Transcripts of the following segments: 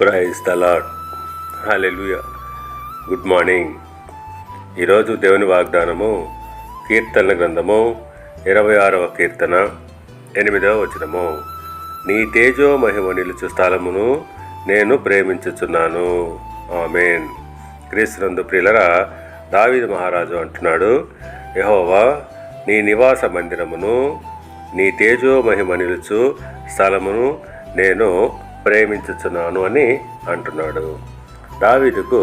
Praise the Lord hallelujah good morning ఈరోజు దేవుని వాగ్దానము కీర్తన గ్రంథము ఇరవై ఆరవ కీర్తన ఎనిమిదవ వచనము. నీ తేజో మహిమ నిలుచు స్థలమును నేను ప్రేమించుచున్నాను. ఆమెన్. క్రీస్తునందు ప్రియులరా దావిద మహారాజు అంటున్నాడు యహోవా నీ నివాస మందిరమును నీ తేజో మహిమ నిలుచు స్థలమును నేను ప్రేమించుచున్నాను అని అంటున్నాడు. దావీదుకు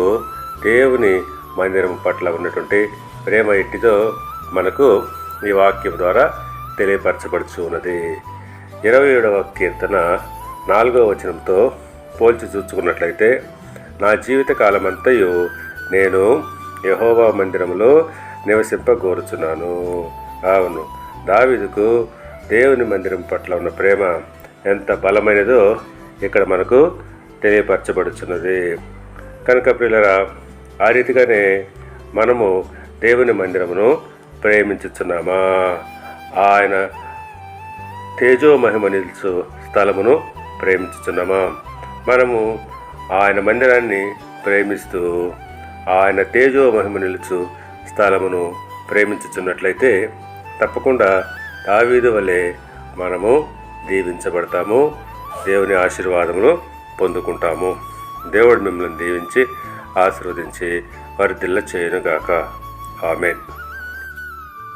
దేవుని మందిరం పట్ల ఉన్నటువంటి ప్రేమ ఎట్టిదో మనకు ఈ వాక్యం ద్వారా తెలియపరచబడుచు ఉన్నది. ఇరవై ఏడవ కీర్తన నాలుగవ వచనంతో పోల్చి చూసుకున్నట్లయితే నా జీవిత కాలమంతయు నేను యహోవా మందిరంలో నివసింపగోరుచున్నాను. అవును దావీదుకు దేవుని మందిరం పట్ల ఉన్న ప్రేమ ఎంత బలమైనదో ఇక్కడ మనకు తెలియపరచబడుచున్నది. కనుక పిల్లరా ఆ రీతిగానే మనము దేవుని మందిరమును ప్రేమించుచున్నామా? ఆయన తేజో మహిమ నిలుచు స్థలమును ప్రేమించుచున్నామా? మనము ఆయన మందిరాన్ని ప్రేమిస్తూ ఆయన తేజో మహిమ నిలుచు స్థలమును ప్రేమించుచున్నట్లయితే తప్పకుండా దావీదు వలె మనము దీవించబడతాము. దేవుని ఆశీర్వాదమును పొందుకుంటాము. దేవుడు మిమ్మల్ని దీవించి ఆశీర్వదించి వారి దిల్ల చేయనుగాక. ఆమెన్.